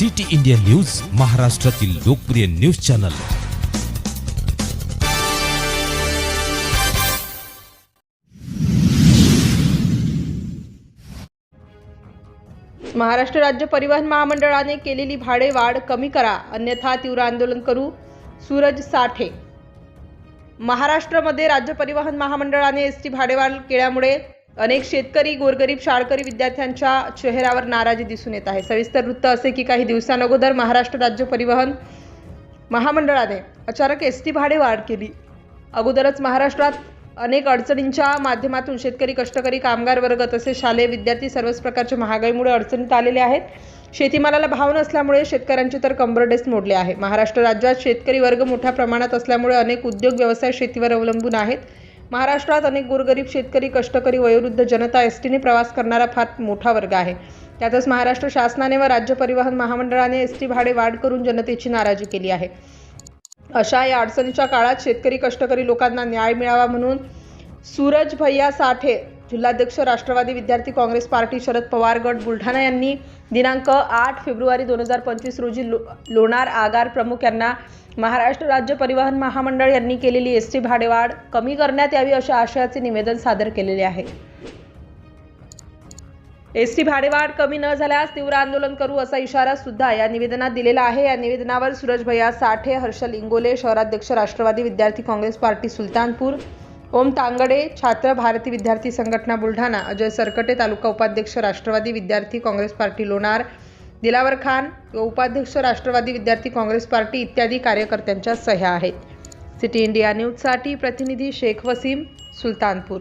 City India news महाराष्ट्रातील लोकप्रिय news channel. Maharashtra राज्य परिवहन महामंडळाने केलेली भाडे वाढ कमी करा अन्यथा तीव्र आंदोलन करू सूरज साठे. महाराष्ट्रामध्ये राज्य परिवहन महामंडळाने एस टी भाडेवाढ केल्यामुळे अनेक शेतकरी गोरगरीब शाळकरी विद्यार्थ्यांच्या चेहऱ्यावर नाराजी दिसून येत आहे. सविस्तर वृत्त असे की काही दिवसांअगोदर महाराष्ट्र राज्य परिवहन महामंडळाने अचानक एस टी भाडे वाढ केली. अगोदरच महाराष्ट्रात अनेक अडचणींच्या माध्यमातून शेतकरी कष्टकरी कामगार वर्ग तसेच शालेय विद्यार्थी सर्वच प्रकारच्या महागाईमुळे अडचणीत आलेले आहेत. शेतीमालाला भाव नसल्यामुळे शेतकऱ्यांचे तर कंबरडेस मोडले आहे. महाराष्ट्र राज्यात शेतकरी वर्ग मोठ्या प्रमाणात असल्यामुळे अनेक उद्योग व्यवसाय शेतीवर अवलंबून आहेत. महाराष्ट्रात अनेक गोरगरीब शेतकरी कष्टकरी वयोवृद्ध जनता एस टीने प्रवास करणारा फार मोठा वर्ग आहे. त्यातच महाराष्ट्र शासनाने व राज्य परिवहन महामंडळाने एस टी भाडे वाढ करून जनतेची नाराजी केली आहे. अशा या अडचणीच्या काळात शेतकरी कष्टकरी लोकांना न्याय मिळावा म्हणून सूरज भैया साठे जिल्हाध्यक्ष राष्ट्रवादी विद्यार्थी काँग्रेस पार्टी शरद पवार गट बुलढाणा यांनी दिनांक आठ फेब्रुवारी दोन हजार पंचवीस रोजी लो लोणार आगार प्रमुख यांना महाराष्ट्र राज्य परिवहन महामंडळ यांनी केलेली एस टी भाडेवाढ कमी करण्यात यावी अशा आशयाचे निवेदन सादर केलेले आहे. एस टी भाडेवाढ कमी न झाल्यास तीव्र आंदोलन करू असा इशारा सुद्धा या निवेदनात दिलेला आहे. या निवेदनावर सूरज भैया साठे हर्षल इंगोले शहराध्यक्ष राष्ट्रवादी विद्यार्थी काँग्रेस पार्टी सुलतानपूर ओम तांगडे छात्र भारती विद्यार्थी संघटना बुलढाणा अजय सरकटे तालुका उपाध्यक्ष राष्ट्रवादी विद्यार्थी काँग्रेस पार्टी लोणार दिलावर खान उपाध्यक्ष राष्ट्रवादी विद्यार्थी काँग्रेस पार्टी इत्यादी कार्यकर्त्यांच्या सह्या आहेत. सिटी इंडिया न्यूजसाठी प्रतिनिधी शेख वसीम सुलतानपूर.